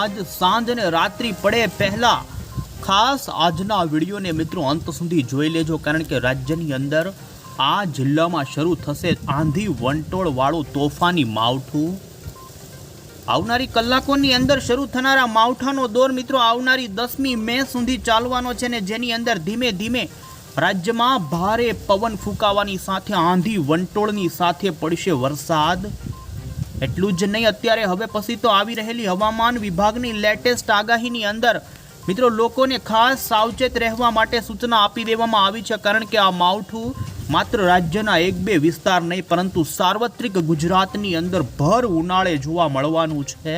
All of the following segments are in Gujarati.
આજ સાંજ અને રાત્રિ પડે પહેલા. ખાસ આજના વિડીયોને મિત્રો અંત સુધી જોઈ લેજો, કારણ કે રાજ્યની અંદર આ જિલ્લામાં શરૂ થશે આંધી વંટોળ વાળું તોફાની માવઠું. આવનારી કલાકોની અંદર શરૂ થનારા માવઠાનો દોર મિત્રો આવનારી દસમી મે સુધી ચાલવાનો છે ને જેની અંદર ધીમે ધીમે રાજ્યમાં ભારે પવન ફૂંકાવાની સાથે આંધી વંટોળની સાથે પડશે વરસાદ. એટલું જ નહીં, અત્યારે હવે પછી તો આવી રહેલી હવામાન વિભાગની લેટેસ્ટ આગાહીની અંદર મિત્રો લોકોને ખાસ સાવચેત રહેવા માટે સૂચના આપી દેવામાં આવી છે, કારણ કે આ માવઠું માત્ર રાજ્યના એક બે વિસ્તાર નહીં, પરંતુ સાર્વત્રિક ગુજરાતની અંદર ભર ઉનાળે જોવા મળવાનું છે.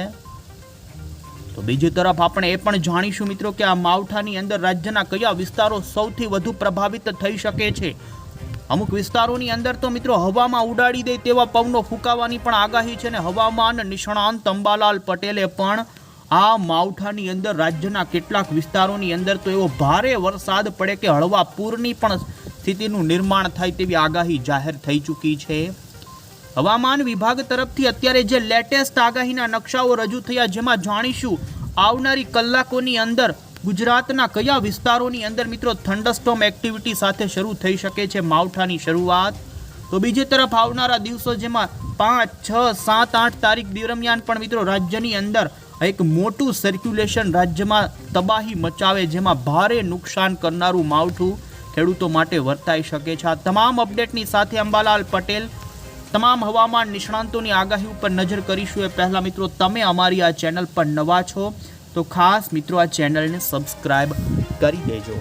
તો બીજી તરફ આપણે એ પણ જાણીશું મિત્રો કે આ માવઠાની અંદર રાજ્યના કયા વિસ્તારો સૌથી વધુ પ્રભાવિત થઈ શકે છે? અમુક વિસ્તારોની અંદર તો મિત્રો હવામાં ઉડાડી દે તેવા પવનો ફૂંકાવાની પણ આગાહી છે ને હવામાન નિષ્ણાંત અંબાલાલ પટેલે પણ આ માવઠાની અંદર રાજ્યના કેટલાક વિસ્તારોની અંદર તો એવો ભારે વરસાદ પડે કે હળવા પૂરની પણ સ્થિતિનું નિર્માણ થાય તેવી આગાહી જાહેર થઈ ચૂકી છે. હવામાન વિભાગ તરફથી અત્યારે જે લેટેસ્ટ આગાહીના નકશાઓ રજૂ થયા જેમાં જાણીશું, આવનારી કલાકોની અંદર ગુજરાતના કયા વિસ્તારોની અંદર મિત્રો થંડરસ્ટોમ એક્ટિવિટી સાથે શરૂ થઈ શકે છે માવઠાની શરૂઆત? તો બીજી તરફ આવનારા દિવસો જેમાં પાંચ, છ, સાત, આઠ તારીખ દરમિયાન પણ મિત્રો રાજ્યની અંદર એક મોટું સર્ક્યુલેશન રાજ્યમાં તબાહી મચાવે જેમાં ભારે નુકસાન કરનારું માવઠું ખેડૂતો માટે વર્તાઈ શકે છે. આ તમામ અપડેટની સાથે અંબાલાલ પટેલ, તમામ હવામાન નિષ્ણાંતોની આગાહી ઉપર નજર કરીશું. એ પહેલાં મિત્રો તમે અમારી આ ચેનલ પર નવા છો. તો ખાસ મિત્રો આ ચેનલને સબસ્ક્રાઈબ કરી દેજો.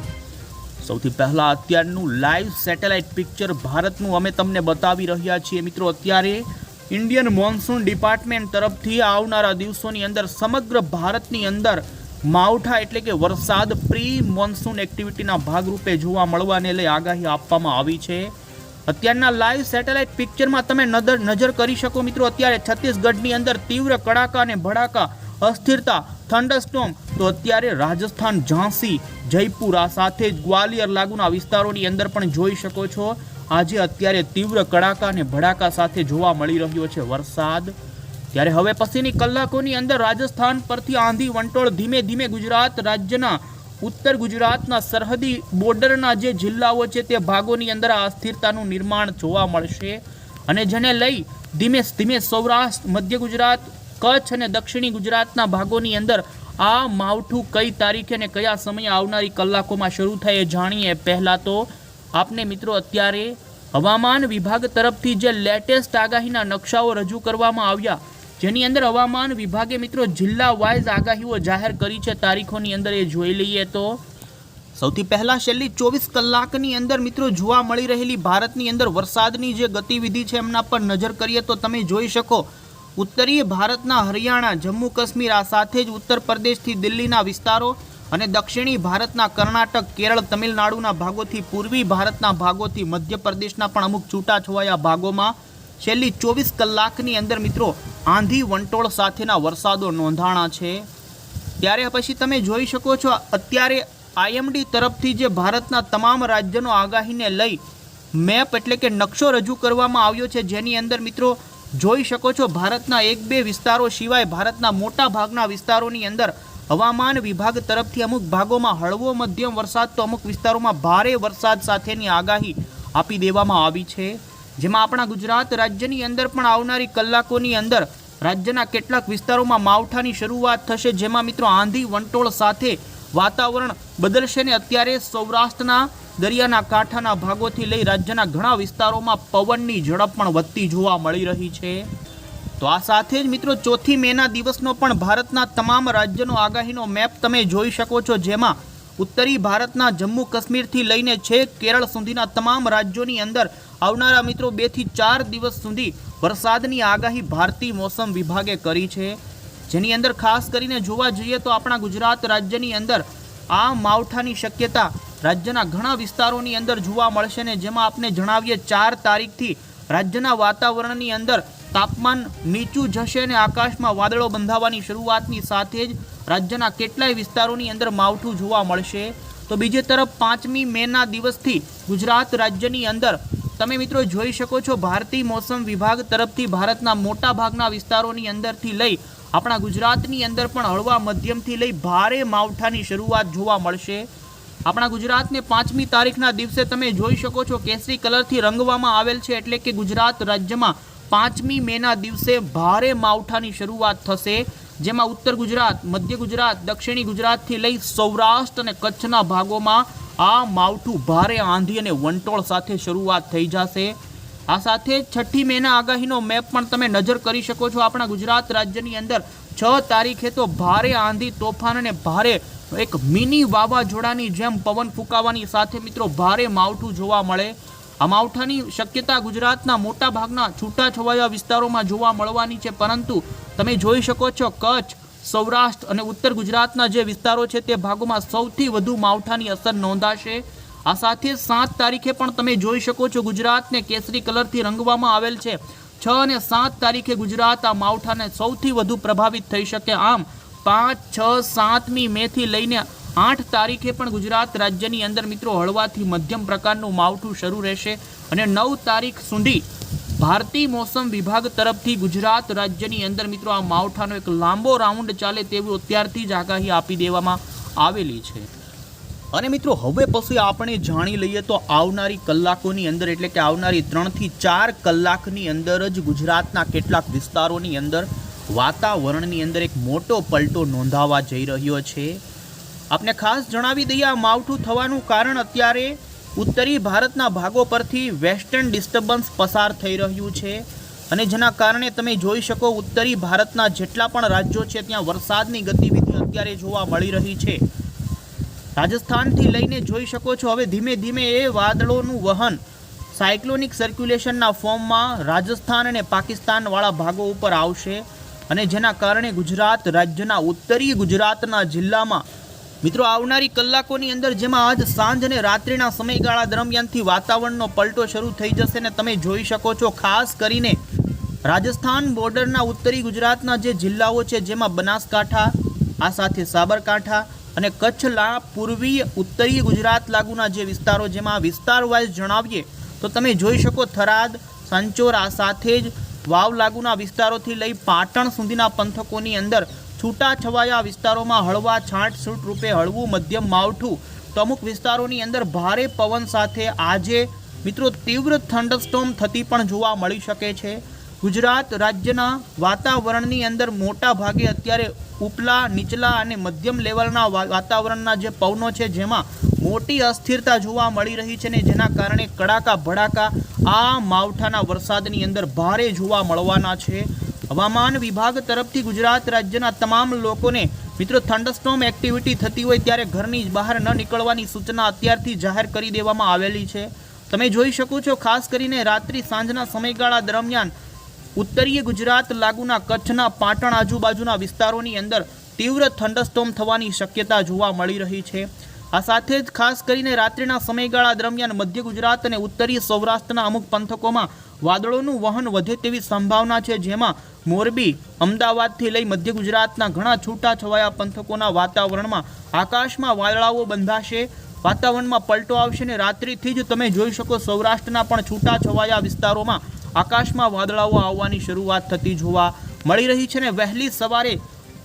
સૌથી પહેલાં અત્યારનું લાઈવ સેટેલાઇટ પિક્ચર ભારતનું અમે તમને બતાવી રહ્યા છીએ. મિત્રો, અત્યારે ઇન્ડિયન મોન્સૂન ડિપાર્ટમેન્ટ તરફથી આવનારા દિવસોની અંદર સમગ્ર ભારતની અંદર માવઠા એટલે કે વરસાદ પ્રી મોન્સૂન એક્ટિવિટીના ભાગરૂપે જોવા મળવાને લઈ આગાહી આપવામાં આવી છે. અત્યારના લાઈવ સેટેલાઇટ પિક્ચરમાં તમે નજર નજર કરી શકો. મિત્રો, અત્યારે છત્તીસગઢની અંદર તીવ્ર કડાકા અને ભડાકા અસ્થિરતા થંડરસ્ટોમ તો અત્યારે રાજસ્થાન, ઝાંસી, જયપુરા સાથે જ ગ્વાલિયર લાગુના વિસ્તારોની અંદર પણ જોઈ શકો છો. આજે અત્યારે તીવ્ર કડાકા અને ભડાકા સાથે જોવા મળી રહ્યો છે વરસાદ. ત્યારે હવે પછીની કલાકોની અંદર રાજસ્થાન પરથી આંધી વંટોળ ધીમે ધીમે ગુજરાત રાજ્યના ઉત્તર ગુજરાતના સરહદી બોર્ડરના જે જિલ્લાઓ છે તે ભાગોની અંદર આ અસ્થિરતાનું નિર્માણ જોવા મળશે. અને જેને લઈ ધીમે ધીમે સૌરાષ્ટ્ર, મધ્ય ગુજરાત કચ્છ અને દક્ષિણી ગુજરાતના ભાગોની અંદર આ માવઠું કઈ તારીખે અને કયા સમયે આવનારી કલાકોમાં શરૂ થાય એ જાણીએ. પહેલાં તો આપને મિત્રો અત્યારે હવામાન વિભાગ તરફથી જે લેટેસ્ટ આગાહીના નકશાઓ રજૂ કરવામાં આવ્યા, જેની અંદર હવામાન વિભાગે મિત્રો જિલ્લા વાઇઝ આગાહીઓ જાહેર કરી છે. તારીખોની અંદર એ જોઈ લઈએ તો સૌથી પહેલાં છેલ્લી ચોવીસ કલાકની અંદર મિત્રો જોવા મળી રહેલી ભારતની અંદર વરસાદની જે ગતિવિધિ છે એમના પર નજર કરીએ તો તમે જોઈ શકો ઉત્તરીય ભારતના હરિયાણા, જમ્મુ કાશ્મીર આ સાથે જ ઉત્તર પ્રદેશથી દિલ્હીના વિસ્તારો અને દક્ષિણી ભારતના કર્ણાટક, કેરળ, તમિલનાડુના ભાગોથી પૂર્વી ભારતના ભાગોથી મધ્યપ્રદેશના પણ અમુક છૂટાછવાયા ભાગોમાં છેલ્લી ચોવીસ કલાકની અંદર મિત્રો આંધી વંટોળ સાથેના વરસાદો નોંધાણા છે. ત્યારે પછી તમે જોઈ શકો છો, અત્યારે આઈએમડી તરફથી જે ભારતના તમામ રાજ્યનો આગાહીને લઈ મેપ એટલે કે નકશો રજૂ કરવામાં આવ્યો છે, જેની અંદર મિત્રો જોઈ શકો છો ભારતના એક બે વિસ્તારો સિવાય ભારતના મોટા ભાગના વિસ્તારોની અંદર હવામાન વિભાગ તરફથી અમુક ભાગોમાં હળવો મધ્યમ વરસાદ તો અમુક વિસ્તારોમાં ભારે વરસાદ સાથેની આગાહી આપી દેવામાં આવી છે. જેમાં આપણા ગુજરાત રાજ્યની અંદર પણ આવનારી કલાકોની અંદર રાજ્યના કેટલાક વિસ્તારોમાં માવઠાની શરૂઆત થશે. જેમાં મિત્રો આંધી વંટોળ સાથે વાતાવરણ બદલશે ને અત્યારે સૌરાષ્ટ્રના દરિયાના કાંઠાના ભાગોથી લઈ રાજ્યના ઘણા વિસ્તારોમાં પવનની ઝડપ પણ વધતી જોવા મળી રહી છે. તો આ સાથે જ મિત્રો ચોથી મેના દિવસનો પણ ભારતના તમામ રાજ્યનો આગાહીનો મેપ તમે જોઈ શકો છો, જેમાં ઉત્તરી ભારતના જમ્મુ કાશ્મીરથી લઈને છેક કેરળ સુધીના તમામ રાજ્યોની અંદર આવનારા મિત્રો બેથી ચાર દિવસ સુધી વરસાદની આગાહી ભારતીય મોસમ વિભાગે કરી છે. જેની અંદર ખાસ કરીને જોવા જઈએ તો આપણા ગુજરાત રાજ્યની અંદર આ માવઠાની શક્યતા રાજ્યના ઘણા વિસ્તારોની અંદર જોવા મળશે ને જેમાં આપને જણાવીએ ચાર તારીખથી રાજ્યના વાતાવરણની અંદર તાપમાન નીચું જશે અને આકાશમાં વાદળો બંધાવાની શરૂઆતની સાથે જ રાજ્યના કેટલાય વિસ્તારોની અંદર માવઠું જોવા મળશે. તો બીજી તરફ પાંચમી મેના દિવસથી ગુજરાત રાજ્યની અંદર તમે મિત્રો જોઈ શકો છો, ભારતીય મોસમ વિભાગ તરફથી ભારતના મોટા ભાગના વિસ્તારોની અંદરથી લઈ આપણા ગુજરાતની અંદર પણ હળવા મધ્યમથી લઈ ભારે માવઠાની શરૂઆત જોવા મળશે. આપણા ગુજરાતને પાંચમી તારીખના દિવસે તમે જોઈ શકો છો, કેસરી કલરથી રંગવામાં આવેલ છે, એટલે કે ગુજરાત રાજ્યમાં પાંચમી મેના દિવસે ભારે માવઠાની શરૂઆત થશે, જેમાં ઉત્તર ગુજરાત, મધ્ય ગુજરાત, દક્ષિણી ગુજરાતથી લઈ સૌરાષ્ટ્ર અને કચ્છના ભાગોમાં આ માવઠું ભારે આંધી અને વંટોળ સાથે શરૂઆત થઈ જશે. આ સાથે છઠ્ઠી મેના આગાહીનો મેપ પણ તમે નજર કરી શકો છો. આપણા ગુજરાત રાજ્યની અંદર છ તારીખે તો ભારે આંધી, તોફાન અને ભારે એક મિની વાવાઝોડાની જેમ પવન ફૂંકાવાની સાથે મિત્રો ભારે માવઠું જોવા મળે. આ માવઠાની શક્યતા ગુજરાતના મોટા ભાગના છૂટાછવાયા વિસ્તારોમાં જોવા મળવાની છે. પરંતુ તમે જોઈ શકો છો કચ્છ સૌરાષ્ટ્ર અને ઉત્તર ગુજરાતના જે વિસ્તારો છે તે ભાગોમાં સૌથી વધુ માવઠાની અસર નોંધાશે. આ સાથે સાત તારીખે પણ તમે જોઈ શકો છો ગુજરાતને કેસરી કલરથી રંગવામાં આવેલ છે. છ અને સાત તારીખે ગુજરાત આ માવઠાને સૌથી વધુ પ્રભાવિત થઈ શકે. આમ, પાંચ, છ, સાતમી મેથી લઈને આઠ તારીખે પણ ગુજરાત રાજ્યની અંદર મિત્રો હળવાથી મધ્યમ પ્રકારનું માવઠું શરૂ રહેશે અને નવ તારીખ સુધી ભારતીય મોસમ વિભાગ તરફથી ગુજરાત રાજ્યની અંદર મિત્રો આ માવઠાનો એક લાંબો રાઉન્ડ ચાલે તેવું અત્યારથી જ આગાહી આપી દેવામાં આવેલી છે. અને મિત્રો, હવે પછી આપણે જાણી લઈએ તો આવનારી કલાકોની અંદર, એટલે કે આવનારી ત્રણથી ચાર કલાકની અંદર જ ગુજરાતના કેટલાક વિસ્તારોની અંદર વાતાવરણની અંદર એક મોટો પલટો નોંધાવા જઈ રહ્યો છે. આપને ખાસ જણાવી દઈએ, આ માવઠું થવાનું કારણ અત્યારે ઉત્તરી ભારતના ભાગો પરથી વેસ્ટર્ન ડિસ્ટર્બન્સ પસાર થઈ રહ્યું છે અને જેના કારણે તમે જોઈ શકો ઉત્તરી ભારતના જેટલા પણ રાજ્યો છે, ત્યાં વરસાદની ગતિવિધિ અત્યારે જોવા મળી રહી છે. રાજસ્થાનથી લઈને જોઈ શકો છો, હવે ધીમે ધીમે એ વાદળોનું વહન સાયક્લોનિક સર્ક્યુલેશનના ફોર્મમાં રાજસ્થાન અને પાકિસ્તાનવાળા ભાગો ઉપર આવશે અને જેના કારણે ગુજરાત રાજ્યના ઉત્તરી ગુજરાતના જિલ્લામાં મિત્રો, આવનારી કલાકોની અંદર જેમાં આજ સાંજ અને રાત્રિના સમયગાળા દરમિયાનથી વાતાવરણનો પલટો શરૂ થઈ જશે ને તમે જોઈ શકો છો, ખાસ કરીને રાજસ્થાન બોર્ડરના ઉત્તરી ગુજરાતના જે જિલ્લાઓ છે, જેમાં બનાસકાંઠા, આ સાથે સાબરકાંઠા અને કચ્છના પૂર્વીય ઉત્તરીય ગુજરાત લાગુના જે વિસ્તારો, જેમાં વિસ્તાર વાઇઝ જણાવીએ, તો તમે જોઈ શકો થરાદ, સંચોર, આ સાથે જ વાવ લાગુના વિસ્તારોથી લઈ પાટણ સુધીના પંથકોની અંદર છૂટા છવાયા વિસ્તારોમાં હળવા છાંટછૂટ રૂપે હળવું મધ્યમ માવઠું. તો અમુક વિસ્તારોની અંદર ભારે પવન સાથે આજે મિત્રો તીવ્ર થંડરસ્ટોમ થતી પણ જોવા મળી શકે છે. ગુજરાત રાજ્યના વાતાવરણની અંદર મોટા ભાગે અત્યારે ઉપલા, નીચલા અને મધ્યમ લેવલના વાતાવરણના જે પવનો છે જેમાં મોટી અસ્થિરતા જોવા મળી રહી છે ને જેના કારણે કડાકા ભડાકા આ માવઠાના વરસાદની અંદર ભારે જોવા મળવાના છે. હવામાન વિભાગ તરફથી ગુજરાત રાજ્યના તમામ લોકોને મિત્રો થંડરસ્ટોમ એક્ટિવિટી થતી હોય ત્યારે ઘરની બહાર ન નીકળવાની સૂચના અત્યારથી જાહેર કરી દેવામાં આવેલી છે. તમે જોઈ શકો છો, ખાસ કરીને રાત્રિ સાંજના સમયગાળા દરમિયાન ઉત્તરીય ગુજરાત લાગુના કચ્છના પાટણ આજુબાજુના વિસ્તારોની અંદર તીવ્ર થંડરસ્ટોમ થવાની શક્યતા જોવા મળી રહી છે. આ સાથે જ ખાસ કરીને રાત્રિના સમયગાળા દરમિયાન મધ્ય ગુજરાત અને ઉત્તરીય સૌરાષ્ટ્રના અમુક પંથકોમાં વાદળોનું વહન વધે તેવી સંભાવના છે, જેમાં મોરબી, અમદાવાદથી લઈ મધ્ય ગુજરાતના ઘણા છૂટાછવાયા પંથકોના વાતાવરણમાં આકાશમાં વાદળાઓ બંધાશે. વાતાવરણમાં પલટો આવશે ને રાત્રિથી જ તમે જોઈ શકો સૌરાષ્ટ્રના પણ છૂટાછવાયા વિસ્તારોમાં આકાશમાં વાદળાઓ આવવાની શરૂઆત થતી જોવા મળી રહી છે ને વહેલી સવારે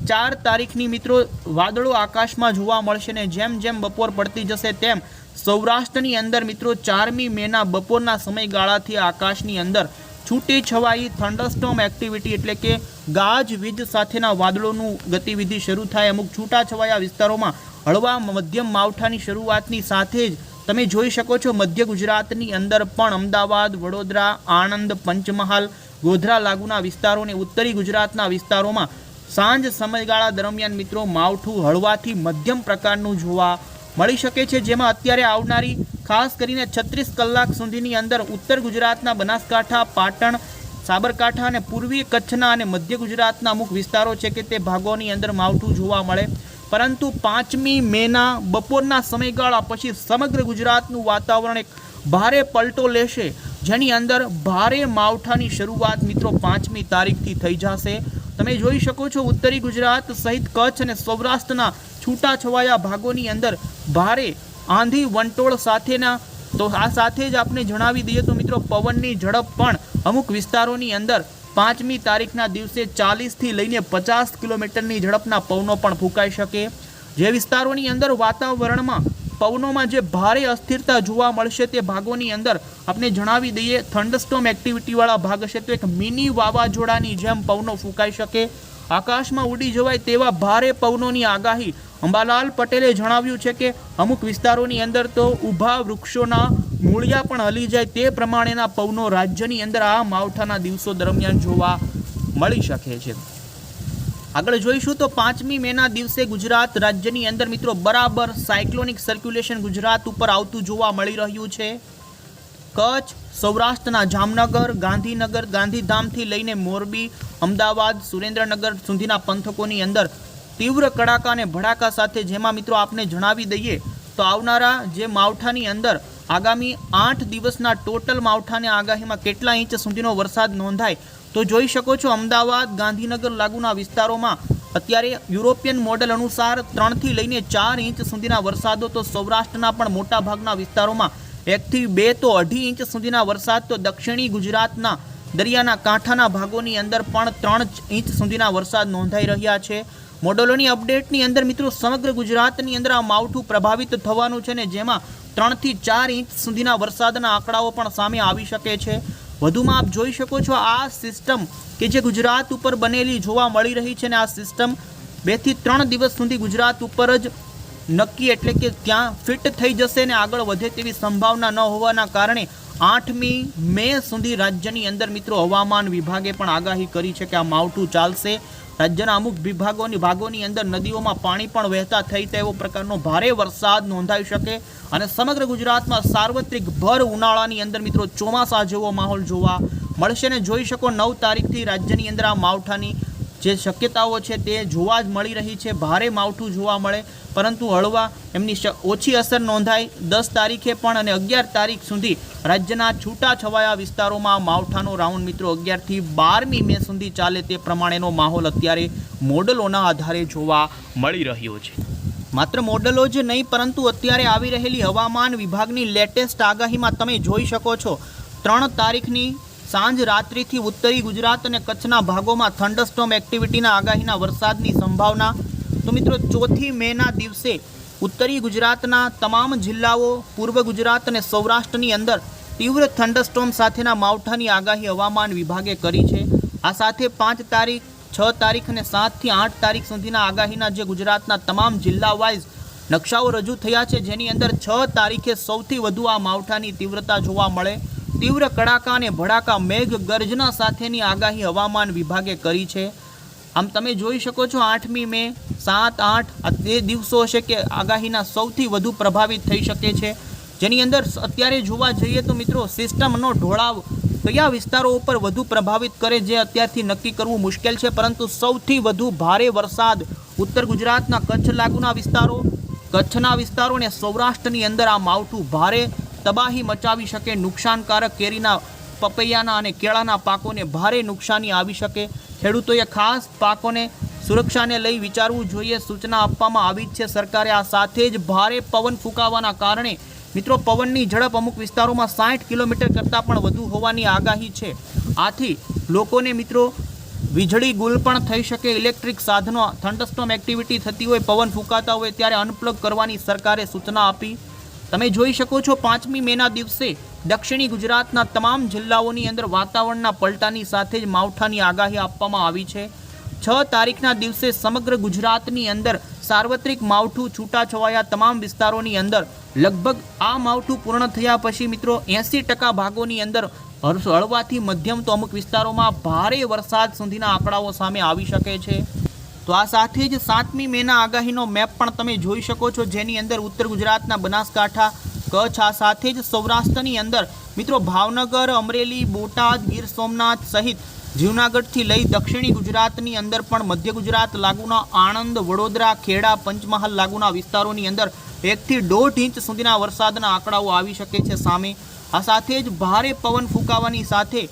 ચાર તારીખની મિત્રો વાદળો આકાશમાં જોવા મળશે ને જેમ જેમ બપોર પડતી જશે તેમ સૌરાષ્ટ્રની અંદર મિત્રો ચારમી મેના બપોરના સમયગાળાથી આકાશની અંદર છૂટી છવાઈ થંડરસ્ટોમ એક્ટિવિટી એટલે કે ગાજવીજ સાથેના વાદળોનું ગતિવિધિ શરૂ થાય. અમુક છૂટાછવાયા વિસ્તારોમાં હળવા મધ્યમ માવઠાની શરૂઆતની સાથે જ તમે જોઈ શકો છો મધ્ય ગુજરાતની અંદર પણ અમદાવાદ, વડોદરા, આણંદ, પંચમહાલ, ગોધરા લાગુના વિસ્તારો અને ઉત્તરી ગુજરાતના વિસ્તારોમાં સાંજ સમયગાળા દરમિયાન મિત્રો માવઠું હળવાથી મધ્યમ પ્રકારનું જોવા મળી શકે છે, જેમાં અત્યારે આવનારી ખાસ કરીને છત્રીસ કલાક સુધીની અંદર ઉત્તર ગુજરાતના બનાસકાંઠા, પાટણ, સાબરકાંઠા અને પૂર્વીય કચ્છના અને મધ્ય ગુજરાતના અમુક વિસ્તારો છે કે તે ભાગોની અંદર માવઠું જોવા મળે. પરંતુ પાંચમી મેના બપોરના સમયગાળા પછી સમગ્ર ગુજરાતનું વાતાવરણ એક ભારે પલટો લેશે, જેની અંદર ભારે માવઠાની શરૂઆત મિત્રો પાંચમી તારીખથી થઈ જશે. તમે જોઈ શકો છો ઉત્તરી ગુજરાત સહિત કચ્છ અને સૌરાષ્ટ્રના છૂટાછવાયા ભાગોની અંદર ભારે આંધી વંટોળ સાથેના, તો આ સાથે જ આપણે જણાવી દઈએ તો મિત્રો પવનની ઝડપ પણ અમુક વિસ્તારોની અંદર પાંચમી તારીખના દિવસે ચાલીસથી લઈને પચાસ કિલોમીટરની ઝડપના પવનો પણ ફૂંકાઈ શકે. જે વિસ્તારોની અંદર વાતાવરણમાં પવનોમાં જે ભારે અસ્થિરતા જોવા મળશે તે ભાગોની અંદર આપણે જણાવી દઈએ, થંડસ્ટોમ એક્ટિવિટીવાળા ભાગ હશે તો એક મિની વાવાઝોડાની જેમ પવનો ફૂંકાઈ શકે. આકાશમાં ઉડી જવાય તેવા ભારે પવનોની આગાહી અંબાલાલ પટેલે જણાવ્યું છે કે અમુક વિસ્તારોની અંદર તો ઊભા વૃક્ષોના મૂળિયા પણ હલી જાય તે પ્રમાણેના પવનો રાજ્યની અંદર આ માવઠાના દિવસો દરમિયાન જોવા મળી શકે છે. આગળ જોઈશું તો પાંચમી મેના દિવસે ગુજરાત રાજ્યની અંદર મિત્રો બરાબર સાયક્લોનિક સર્ક્યુલેશન ગુજરાત ઉપર આવતું જોવા મળી રહ્યું છે. કચ્છ, સૌરાષ્ટ્રના જામનગર, ગાંધીનગર, ગાંધીધામથી લઈને મોરબી, અમદાવાદ, સુરેન્દ્રનગર સુધીના પંથકોની અંદર તીવ્ર કડાકા અને ભડાકા સાથે જેમાં મિત્રો આપને જણાવી દઈએ તો આવનારા જે માવઠાની અંદર આગામી આઠ દિવસના ટોટલ માવઠાની આગાહીમાં કેટલા ઇંચ સુધીનો વરસાદ નોંધાય તો જોઈ શકો છો અમદાવાદ, ગાંધીનગર લાગુના વિસ્તારોમાં અત્યારે યુરોપિયન મોડેલ અનુસાર ત્રણથી લઈને ચાર ઇંચ સુધીના વરસાદો તો સૌરાષ્ટ્રના પણ મોટા ભાગના વિસ્તારોમાં એકથી બે તો અઢી ઇંચ સુધીના વરસાદ તો દક્ષિણી ગુજરાતના દરિયાના કાંઠાના ભાગોની અંદર પણ ત્રણ ઇંચ સુધીના વરસાદ નોંધાઈ રહ્યા છે. મોડલોની અપડેટની અંદર મિત્રો સમગ્ર ગુજરાતની અંદર આ માવઠું પ્રભાવિત થવાનું છે ને જેમાં ત્રણથી ચાર ઇંચ સુધીના વરસાદના આંકડાઓ પણ સામે આવી શકે છે. વધુમાં આપ જોઈ શકો છો આ સિસ્ટમ કે જે ગુજરાત ઉપર બનેલી જોવા મળી રહી છે ને આ સિસ્ટમ બેથી ત્રણ દિવસ સુધી ગુજરાત ઉપર જ નક્કી એટલે કે ત્યાં ફિટ થઈ જશે ને આગળ વધે તેવી સંભાવના ન હોવાના કારણે આઠમી મે સુધી રાજ્યની અંદર મિત્રો હવામાન વિભાગે પણ આગાહી કરી છે કે આ માવઠું ચાલશે. રાજ્યના અમુક વિભાગોની ભાગોની અંદર નદીઓમાં પાણી પણ વહેતા થઈ તેવો પ્રકારનો ભારે વરસાદ નોંધાઈ શકે અને સમગ્ર ગુજરાતમાં સાર્વત્રિક ભર ઉનાળાની અંદર મિત્રો ચોમાસા જેવો માહોલ જોવા મળશે ને જોઈ શકો નવ તારીખથી રાજ્યની અંદર આ માવઠાની જે શક્યતાઓ છે તે જોવા જ મળી રહી છે. ભારે માવઠું જોવા મળે, પરંતુ હળવા એમની ઓછી અસર નોંધાય દસ તારીખે પણ અને અગિયાર તારીખ સુધી રાજ્યના છૂટા છવાયા વિસ્તારોમાં માવઠાનો રાઉન્ડ મિત્રો, અગિયારથી બારમી મે સુધી ચાલે તે પ્રમાણેનો માહોલ અત્યારે મોડલોના આધારે જોવા મળી રહ્યો છે. માત્ર મોડલો જ નહીં, પરંતુ અત્યારે આવી રહેલી હવામાન વિભાગની લેટેસ્ટ આગાહીમાં તમે જોઈ શકો છો. ત્રણ તારીખની સાંજ રાત્રિથી ઉત્તરી ગુજરાત અને કચ્છના ભાગોમાં થંડરસ્ટોમ એક્ટિવિટીના આગાહીના વરસાદની સંભાવના. તો મિત્રો, ચોથી મેના દિવસે ઉત્તરી ગુજરાતના તમામ જિલ્લાઓ, પૂર્વ ગુજરાત અને સૌરાષ્ટ્રની અંદર તીવ્ર થંડરસ્ટોમ સાથેના માવઠાની આગાહી હવામાન વિભાગે કરી છે. આ સાથે પાંચ તારીખ, છ તારીખ અને સાતથી આઠ તારીખ સુધીના આગાહીના જે ગુજરાતના તમામ જિલ્લા વાઇઝ નકશાઓ રજૂ થયા છે, જેની અંદર છ તારીખે સૌથી વધુ આ માવઠાની તીવ્રતા જોવા મળે. તીવ્ર કડાકા અને ભડાકા મેઘ ગર્જના સાથેની આગાહી હવામાન વિભાગે કરી છે. આમ તમે જોઈ શકો છો આઠમી મે સાત, આઠ, આ તે દિવસો છે કે આગાહીના સૌથી વધુ પ્રભાવિત થઈ શકે છે. જેની અંદર અત્યારે જોવા જઈએ તો મિત્રો સિસ્ટમનો ઢોળાવ કયા વિસ્તારો ઉપર વધુ પ્રભાવિત કરે જે અત્યારથી નક્કી કરવું મુશ્કેલ છે, પરંતુ સૌથી વધુ ભારે વરસાદ ઉત્તર ગુજરાતના કચ્છ લાગુના વિસ્તારો, કચ્છના વિસ્તારો અને સૌરાષ્ટ્રની અંદર આ માવઠું ભારે તબાહી મચાવી શકે, નુકસાનકારક કેરીના પપૈયાના અને કેળાના પાકોને ભારે નુકસાની આવી શકે. ખેડૂતોએ ખાસ પાકોને સુરક્ષાને લઈ વિચારવું જોઈએ, સૂચના આપવામાં આવી છે. સરકારે આ સાથે જ ભારે પવન ફૂંકાવાના કારણે મિત્રો પવનની ઝડપ અમુક વિસ્તારોમાં સાઠ કિલોમીટર કરતાં પણ વધુ હોવાની આગાહી છે. આથી લોકોને મિત્રો વીજળી ગુલ પણ થઈ શકે, ઇલેક્ટ્રિક સાધનો, થંડસ્ટોમ એક્ટિવિટી થતી હોય, પવન ફૂંકાતા હોય ત્યારે અનપ્લગ કરવાની સરકારે સૂચના આપી. તમે જોઈ શકો છો પાંચમી મેના દિવસે દક્ષિણી ગુજરાતના તમામ જિલ્લાઓની અંદર વાતાવરણના પલટાની સાથે જ માવઠાની આગાહી આપવામાં આવી છે. છ તારીખના દિવસે સમગ્ર ગુજરાતની અંદર સાર્વત્રિક માવઠું છૂટાછવાયા તમામ વિસ્તારોની અંદર લગભગ આ માવઠું પૂર્ણ થયા પછી મિત્રો એંસી ટકા ભાગોની અંદર હળ- હળવાથી મધ્યમ તો અમુક વિસ્તારોમાં ભારે વરસાદ સુધીના આંકડાઓ સામે આવી શકે છે. તો આ સાથે જ સાતમી મેના આગાહીનો મેપ પણ તમે જોઈ શકો છો, જેની અંદર ઉત્તર ગુજરાતના બનાસકાંઠા, કચ્છ, આ સાથે જ સૌરાષ્ટ્રની અંદર મિત્રો ભાવનગર, અમરેલી, બોટાદ, ગીર સોમનાથ સહિત જૂનાગઢથી લઈ દક્ષિણી ગુજરાતની અંદર પણ મધ્ય ગુજરાત લાગુના આણંદ, વડોદરા, ખેડા, પંચમહાલ લાગુના વિસ્તારોની અંદર એકથી દોઢ ઇંચ સુધીના વરસાદના આંકડાઓ આવી શકે છે સામે. આ સાથે જ ભારે પવન ફૂંકાવાની સાથે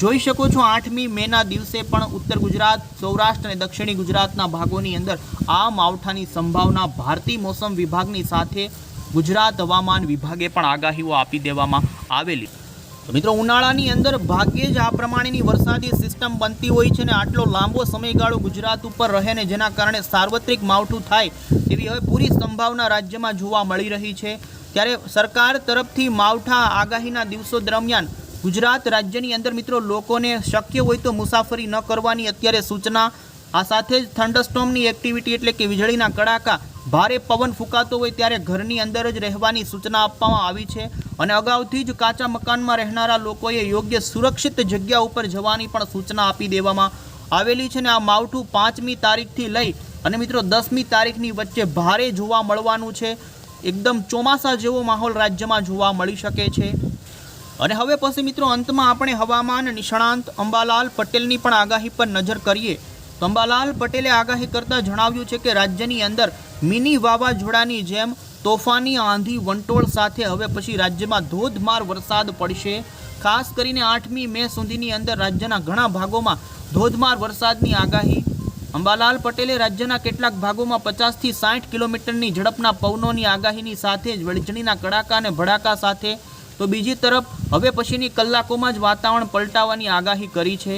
જોઈ શકો છો, આઠમી મેના દિવસે પણ ઉત્તર ગુજરાત, સૌરાષ્ટ્ર અને દક્ષિણી ગુજરાતના ભાગોની અંદર આ માવઠાની સંભાવના ભારતીય મોસમ વિભાગની સાથે ગુજરાત હવામાન વિભાગે પણ આગાહીઓ આપી દેવામાં આવેલી. મિત્રો, ઉનાળાની અંદર ભાગ્યે જ આ પ્રમાણેની વરસાદી સિસ્ટમ બનતી હોય છે અને આટલો લાંબો સમયગાળો ગુજરાત ઉપર રહે ને જેના કારણે સાર્વત્રિક માવઠું થાય તેવી હવે પૂરી સંભાવના રાજ્યમાં જોવા મળી રહી છે. ત્યારે સરકાર તરફથી માવઠા આગાહીના દિવસો દરમિયાન ગુજરાત રાજ્યની અંદર મિત્રો લોકોને શક્ય હોય તો મુસાફરી ન કરવાની અત્યારે સૂચના. આ સાથે જ થંડરસ્ટોમની એક્ટિવિટી એટલે કે વીજળીના કડાકા ભારે પવન ફૂંકાતો હોય ત્યારે ઘરની અંદર જ રહેવાની સૂચના આપવામાં આવી છે. અને અગાઉથી જ કાચા મકાનમાં રહેનારા લોકોએ યોગ્ય સુરક્ષિત જગ્યા ઉપર જવાની પણ સૂચના આપી દેવામાં આવેલી છે. ને આ માવઠું પાંચમી તારીખથી લઈ અને મિત્રો દસમી તારીખની વચ્ચે ભારે જોવા મળવાનું છે. એકદમ ચોમાસા જેવો માહોલ રાજ્યમાં જોવા મળી શકે છે. અને હવે પછી મિત્રો અંતમાં આપણે હવામાન નિષ્ણાંત અંબાલાલ પટેલની પણ આગાહી પર નજર કરીએ. તો અંબાલાલ પટેલે આગાહી કરતા જણાવ્યું છે કે રાજ્યની અંદર મિની વાવાઝોડાની જેમ તોફાની આંધી વંટોળ સાથે હવે પછી રાજ્યમાં ધોધમાર વરસાદ પડશે. ખાસ કરીને આઠમી મે સુધીની અંદર રાજ્યના ઘણા ભાગોમાં ધોધમાર વરસાદની આગાહી. અંબાલાલ પટેલે રાજ્યના કેટલાક ભાગોમાં પચાસથી સાઠ કિલોમીટરની ઝડપના પવનોની આગાહીની સાથે જ વીજળીના કડાકા અને ભડાકા સાથે તો બીજી તરફ, હવે પછીની કલાકોમાં જ વાતાવરણ પલટાવાની આગાહી કરી છે.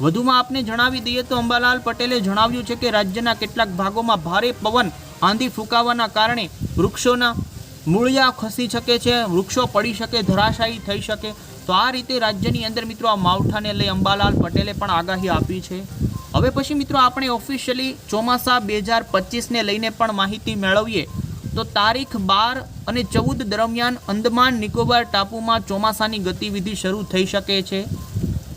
વધુમાં આપને જણાવી દઈએ તો અંબાલાલ પટેલે જણાવ્યું છે કે રાજ્યના કેટલાક ભાગોમાં ભારે પવન આંધી ફૂંકાવાના કારણે વૃક્ષોના મૂળિયા ખસી શકે છે, વૃક્ષો પડી શકે, ધરાશાયી થઈ શકે. તો આ રીતે રાજ્યની અંદર મિત્રો આ માવઠાને લઈ અંબાલાલ પટેલે પણ આગાહી આપી છે. હવે પછી મિત્રો આપણે ઓફિશિયલી ચોમાસા બે હજાર પચીસને લઈને પણ માહિતી મેળવીએ. તો તારીખ બાર અને ચૌદ દરમિયાન અંદમાન નિકોબાર ટાપુમાં ચોમાસાની ગતિવિધિ શરૂ થઈ શકે છે.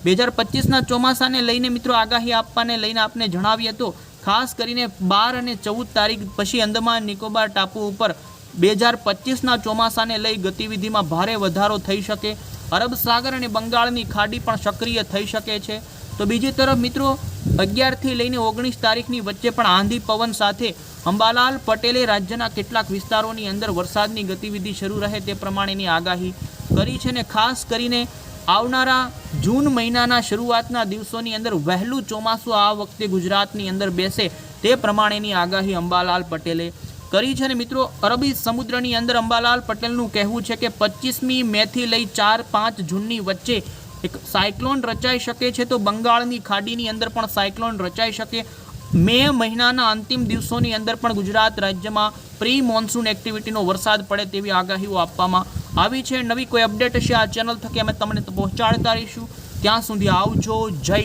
બે હજાર પચીસના ચોમાસાને લઈને મિત્રો આગાહી આપવાને લઈને આપને જણાવીએ તો ખાસ કરીને બાર અને ચૌદ તારીખ પછી અંદમાન નિકોબાર ટાપુ ઉપર બે હજાર પચીસના ચોમાસાને લઈ ગતિવિધિમાં ભારે વધારો થઈ શકે. અરબ સાગર અને બંગાળની ખાડી પણ સક્રિય થઈ શકે છે. તો બીજી તરફ મિત્રો અગિયારથી લઈને ઓગણીસ તારીખની વચ્ચે પણ આંધી પવન સાથે અંબાલાલ પટેલે રાજ્યના કેટલાક વિસ્તારોની અંદર વરસાદની ગતિવિધિ શરૂ રહે તે પ્રમાણેની આગાહી કરી છે ને ખાસ કરીને આવનારા જૂન મહિનાના શરૂઆતના દિવસોની અંદર વહેલું ચોમાસું આ વખતે ગુજરાતની અંદર બેસે તે પ્રમાણેની આગાહી અંબાલાલ પટેલે કરી છે ને મિત્રો, અરબી સમુદ્રની અંદર અંબાલાલ પટેલનું કહેવું છે કે પચીસમી મેથી લઈ ચાર પાંચ જૂનની વચ્ચે એક સાયક્લોન રચાઈ શકે છે તો બંગાળની ખાડીની અંદર પણ સાયક્લોન રચાઈ શકે. મે મહિનાના અંતિમ દિવસોની અંદર પણ ગુજરાત રાજ્યમાં પ્રી મોન્સૂન એક્ટિવિટીનો વરસાદ પડે તેવી આગાહીઓ આપવામાં આવી છે. નવી કોઈ અપડેટ હશે આ ચેનલ થકી અમે તમને પહોંચાડતા રહીશું. ત્યાં સુધી આવજો. જય